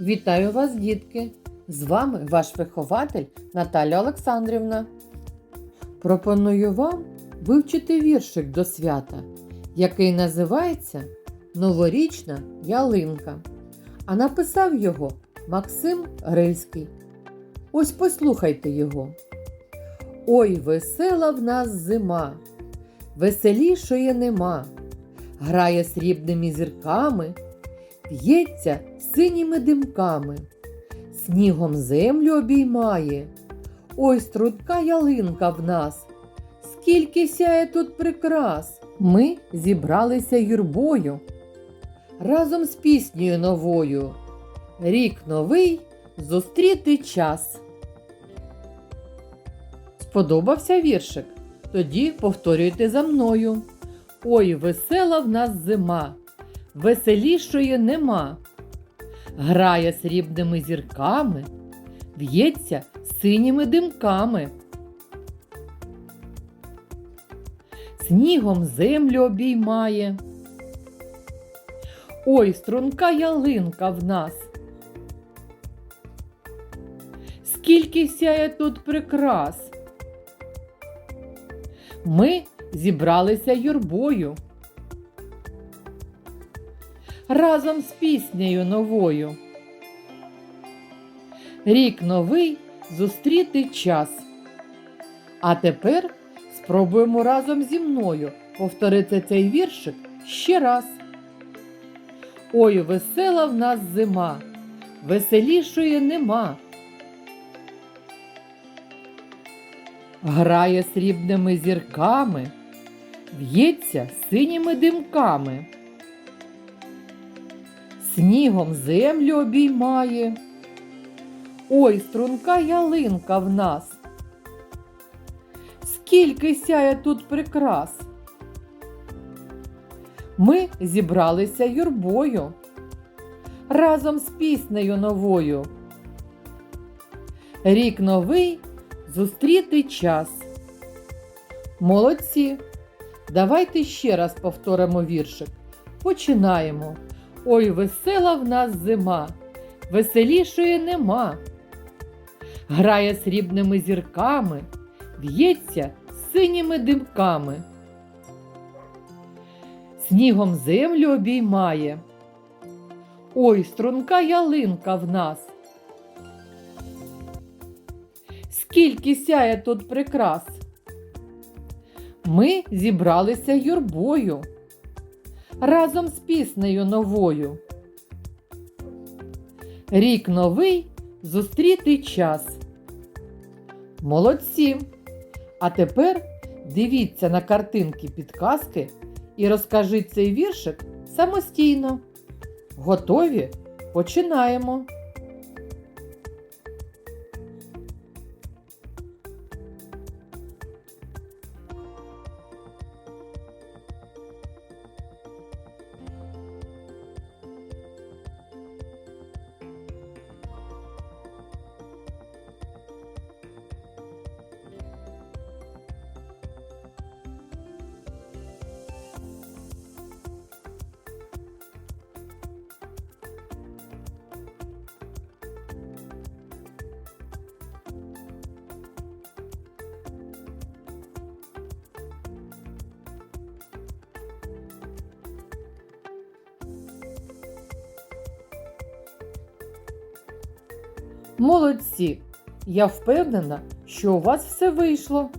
Вітаю вас, дітки! З вами ваш вихователь Наталя Олександрівна. Пропоную вам вивчити віршик до свята, який називається Новорічна ялинка. А написав його Максим Рильський. Ось послухайте його. Ой, весела в нас зима, веселішої нема, грає срібними зірками, п'ється синіми димками, снігом землю обіймає. Ой, струтка ялинка в нас, скільки сяє тут прикрас. Ми зібралися юрбою разом з піснею новою. Рік новий зустріти час. Сподобався віршик? Тоді повторюйте за мною. Ой, весела в нас зима, веселішої нема. Грає срібними зірками, в'ється синіми димками. Снігом землю обіймає. Ой, струнка ялинка в нас. Скільки сяє тут прикрас. Ми зібралися юрбою. Разом з піснею новою. Рік новий зустріти час. А тепер спробуємо разом зі мною повторити цей віршик ще раз. Ой, весела в нас зима, веселішої нема. Грає срібними зірками, в'ється синіми димками, снігом землю обіймає. Ой, струнка ялинка в нас. Скільки сяє тут прикрас. Ми зібралися юрбою разом з піснею новою. Рік новий зустріти час. Молодці! Давайте ще раз повторимо віршик. Починаємо. Ой, весела в нас зима, веселішої нема. Грає срібними зірками, в'ється синіми димками. Снігом землю обіймає. Ой, струнка ялинка в нас. Скільки сяє тут прикрас. Ми зібралися юрбою разом з піснею новою. Рік новий зустріти час. Молодці! А тепер дивіться на картинки підказки і розкажіть цей віршик самостійно. Готові? Починаємо! Молодці! Я впевнена, що у вас все вийшло.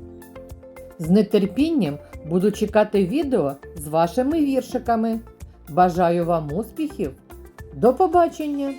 З нетерпінням буду чекати відео з вашими віршиками. Бажаю вам успіхів! До побачення!